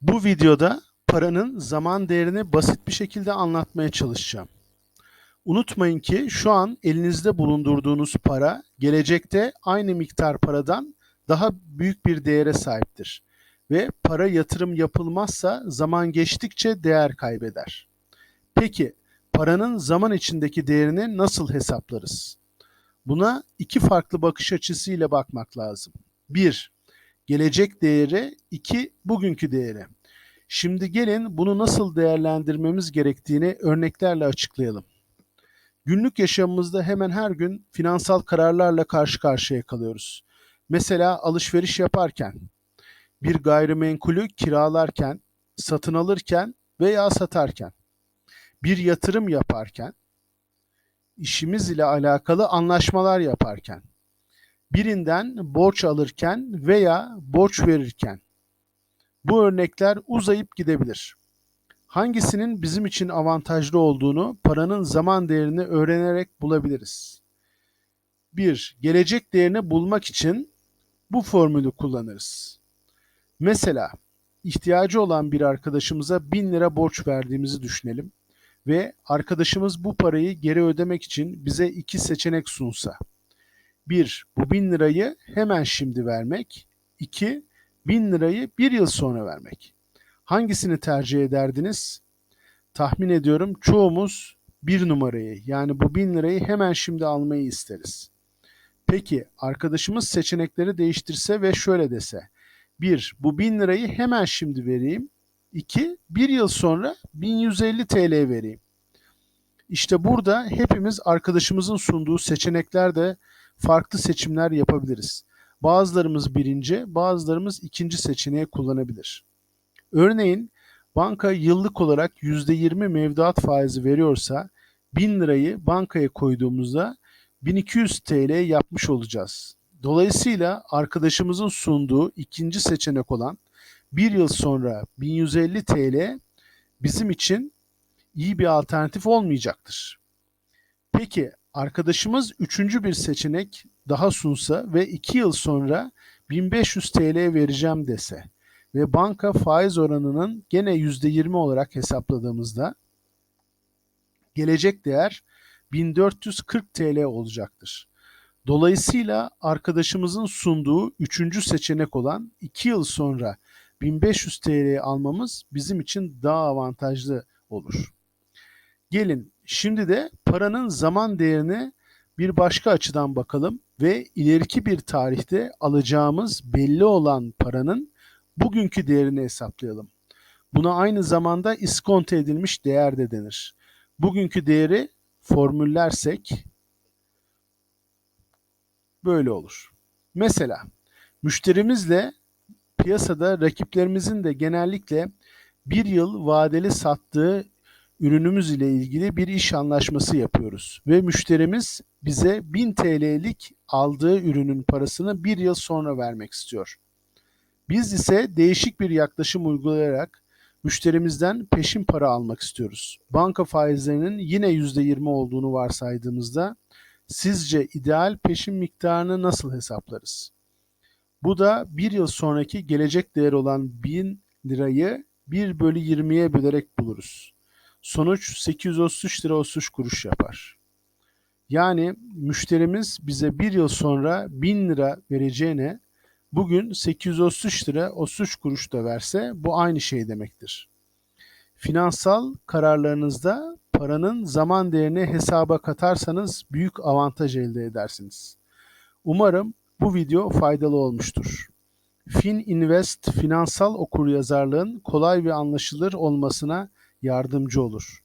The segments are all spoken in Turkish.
Bu videoda paranın zaman değerini basit bir şekilde anlatmaya çalışacağım. Unutmayın ki şu an elinizde bulundurduğunuz para gelecekte aynı miktar paradan daha büyük bir değere sahiptir. Ve para yatırım yapılmazsa zaman geçtikçe değer kaybeder. Peki paranın zaman içindeki değerini nasıl hesaplarız? Buna iki farklı bakış açısıyla bakmak lazım. 1. Gelecek değeri, 2. Bugünkü değeri. Şimdi gelin bunu nasıl değerlendirmemiz gerektiğini örneklerle açıklayalım. Günlük yaşamımızda hemen her gün finansal kararlarla karşı karşıya kalıyoruz. Mesela alışveriş yaparken, bir gayrimenkulü kiralarken, satın alırken veya satarken, bir yatırım yaparken, işimiz ile alakalı anlaşmalar yaparken, birinden borç alırken veya borç verirken. Bu örnekler uzayıp gidebilir. Hangisinin bizim için avantajlı olduğunu paranın zaman değerini öğrenerek bulabiliriz. 1. Gelecek değerini bulmak için bu formülü kullanırız. Mesela ihtiyacı olan bir arkadaşımıza 1000 lira borç verdiğimizi düşünelim ve arkadaşımız bu parayı geri ödemek için bize iki seçenek sunsa. 1. Bu 1000 lirayı hemen şimdi vermek. 2. 1000 lirayı bir yıl sonra vermek. Hangisini tercih ederdiniz? Tahmin ediyorum çoğumuz bir numarayı yani bu 1000 lirayı hemen şimdi almayı isteriz. Peki arkadaşımız seçenekleri değiştirse ve şöyle dese. 1. Bu 1000 lirayı hemen şimdi vereyim. 2. Bir yıl sonra 1150 TL vereyim. İşte burada hepimiz arkadaşımızın sunduğu seçeneklerde farklı seçimler yapabiliriz. Bazılarımız birinci, bazılarımız ikinci seçeneği kullanabilir. Örneğin banka yıllık olarak %20 mevduat faizi veriyorsa 1000 lirayı bankaya koyduğumuzda 1200 TL yapmış olacağız. Dolayısıyla arkadaşımızın sunduğu ikinci seçenek olan bir yıl sonra 1150 TL bizim için iyi bir alternatif olmayacaktır. Peki arkadaşımız üçüncü bir seçenek daha sunsa ve 2 yıl sonra 1500 TL vereceğim dese ve banka faiz oranının gene %20 olarak hesapladığımızda gelecek değer 1440 TL olacaktır. Dolayısıyla arkadaşımızın sunduğu üçüncü seçenek olan 2 yıl sonra 1500 TL almamız bizim için daha avantajlı olur. Gelin şimdi de paranın zaman değerini bir başka açıdan bakalım ve ileriki bir tarihte alacağımız belli olan paranın bugünkü değerini hesaplayalım. Buna aynı zamanda iskonto edilmiş değer de denir. Bugünkü değeri formüllersek böyle olur. Mesela müşterimizle piyasada rakiplerimizin de genellikle bir yıl vadeli sattığı ürünümüz ile ilgili bir iş anlaşması yapıyoruz ve müşterimiz bize 1000 TL'lik aldığı ürünün parasını bir yıl sonra vermek istiyor. Biz ise değişik bir yaklaşım uygulayarak müşterimizden peşin para almak istiyoruz. Banka faizlerinin yine %20 olduğunu varsaydığımızda sizce ideal peşin miktarını nasıl hesaplarız? Bu da bir yıl sonraki gelecek değer olan 1000 lirayı 1 bölü 20'ye bölerek buluruz. Sonuç 833 lira 33 kuruş yapar. Yani müşterimiz bize bir yıl sonra 1000 lira vereceğine bugün 833 lira 33 kuruş da verse bu aynı şey demektir. Finansal kararlarınızda paranın zaman değerini hesaba katarsanız büyük avantaj elde edersiniz. Umarım bu video faydalı olmuştur. Fin Invest finansal okuryazarlığın kolay ve anlaşılır olmasına yardımcı olur.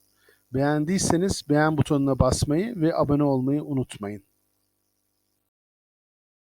Beğendiyseniz beğen butonuna basmayı ve abone olmayı unutmayın.